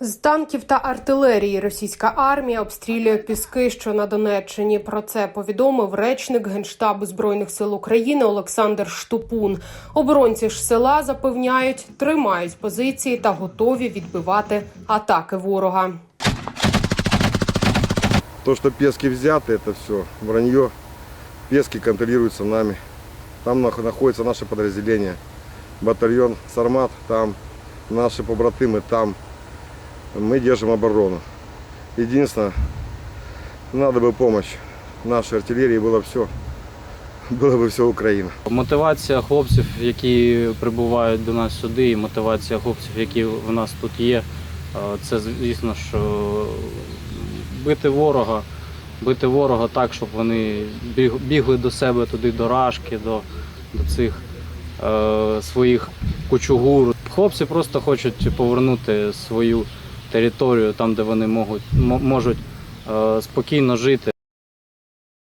З танків та артилерії російська армія обстрілює піски, що на Донеччині. Про це повідомив речник генштабу збройних сил України Олександр Штупун. Оборонці ж села запевняють, тримають позиції та готові відбивати атаки ворога. То, что Пески взяты, это все вранье. Пески контролируются нами. Там нах- находится наше подразделение. Батальон Сармат, там наши побратимы, там мы держим оборону. Единственное, надо бы помощь нашей артиллерии, было все, было бы все Украина. Мотивація хлопців, які прибувають до нас сюди, і мотивація хлопців, які в нас тут є, е, це звісно, що бити ворога, бити ворога так, щоб вони біг- бігли до себе туди до рашки, до, до цих е, своїх кучугур. Хлопці просто хочуть повернути свою територію там, де вони можуть, можуть е, спокійно жити.